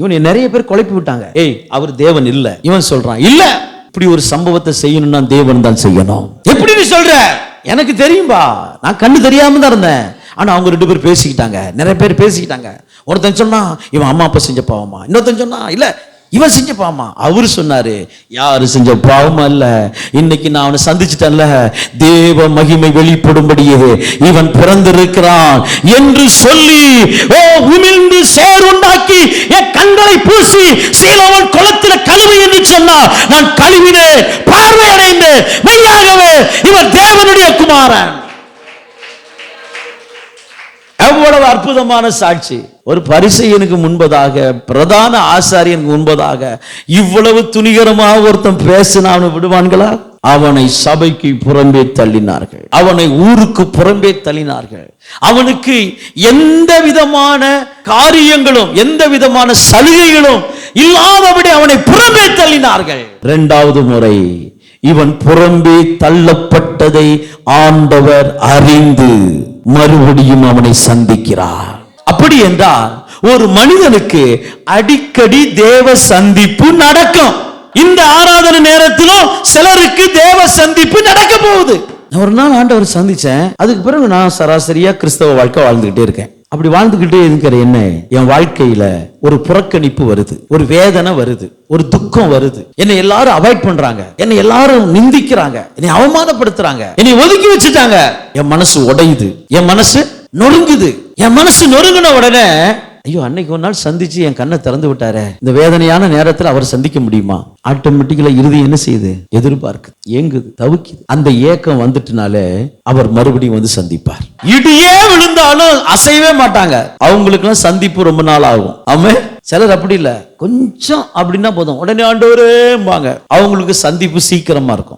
இவனை நிறைய பேர் குழப்பி விட்டாங்க. ஏய் அவர் தேவன் இல்ல. இவன் சொல்றான் இல்ல. இப்படி ஒரு சம்பவத்தை செய்யணும்னா தேவன் தான் செய்யணும். எப்படி நீ சொல்ற? எனக்கு தெரியும்பா. நான் கண்ணு தெரியாம தான் இருந்தேன். ஆனா அவங்க ரெண்டு பேர் பேசிக்கிட்டாங்க. நிறைய பேர் பேசிக்கிட்டாங்க. ஒருத்தன் சொன்னா இவன் அம்மா அப்பா செஞ்ச பாவமா? இன்னொருத்தன் சொன்னா இல்ல இவன் செஞ்ச பாவமா? அவரு சொன்னாரு யாரு செஞ்ச பாவமா இல்ல? இன்னைக்கு நான் அவனை சந்திச்சிட்டேன்ல. தேவ மகிமை வெளிப்படும்படியே இவன் பிறந்திருக்கிறான். என்று சொல்லி ஓ உமிழ்ந்து சேர் உண்டாக்கி என் கண்களை பூசி சீலவன் குளத்தில் கழுவு என்று சொன்னா நான் கழுவினேன் பார்வை அடைந்தேன் மெய்யாகவே இவர் தேவனுடைய குமாரன். எவ்வளவு அற்புதமான சாட்சி. ஒரு பரிசையனுக்கு முன்பதாக பிரதான ஆசாரியனுக்கு முன்பதாக இவ்வளவு துணிகரமாக ஒருத்தன் பேசினான்னு விடுவான்களா? அவனை சபைக்கு புறம்பே தள்ளினார்கள். அவனை ஊருக்கு புறம்பே தள்ளினார்கள். அவனுக்கு எந்த விதமான காரியங்களும் எந்த விதமான சலுகைகளும் இல்லாதபடி அவனை புறம்பே தள்ளினார்கள். இரண்டாவது முறை இவன் புறம்பே தள்ளப்பட்டதை ஆண்டவர் அறிந்து மறுபடியும் அவனை சந்திக்கிறார். அப்படி என்றால் ஒரு மனிதனுக்கு அடிக்கடி தேவ சந்திப்பு நடக்கும். இந்த ஆராதனை நேரத்திலும் சிலருக்கு தேவ சந்திப்பு நடக்க போகுது. நான் ஒரு நாள் ஆண்டவர் சந்திச்சேன். அதுக்கு பிறகு நான் சராசரியா கிறிஸ்தவ வாழ்க்கை வாழ்ந்துகிட்டே இருக்கேன். அப்படி வாழ்ந்துகிட்டே இருக்கிற என்ன என் வாழ்க்கையில ஒரு புறக்கணிப்பு வருது ஒரு வேதனை வருது ஒரு துக்கம் வருது. என்னை எல்லாரும் அவாய்ட் பண்றாங்க. என்னை எல்லாரும் நிந்திக்கிறாங்க. என்னை அவமானப்படுத்துறாங்க. என்னை ஒதுக்கி வச்சுட்டாங்க. என் மனசு உடையுது. என் மனசு நொறுங்குது. என் மனசு நொறுங்கின உடனே ஐயோ அன்னைக்கு ஒரு நாள் சந்திச்சு என் கண்ணை திறந்து விட்டாரே. இந்த வேதனையான நேரத்தில் அவர் சந்திக்க முடியுமா? ஆட்டோமேட்டிக்கலா இறுதி என்ன செய்யுது? எதிர்பார்க்கு ஏங்குது தவிக்குது. அந்த ஏக்கம் வந்துட்டுனாலே அவர் மறுபடியும் வந்து சந்திப்பார். இடியே விழுந்தாலும் அசையவே மாட்டாங்க. அவங்களுக்குலாம் சந்திப்பு ரொம்ப நாள் ஆகும். ஆமே சிலர் அப்படி இல்லை. கொஞ்சம் அப்படின்னா போதும். உடனே ஆண்டவரேம்பாங்க அவங்களுக்கு சந்திப்பு சீக்கிரமா இருக்கும்.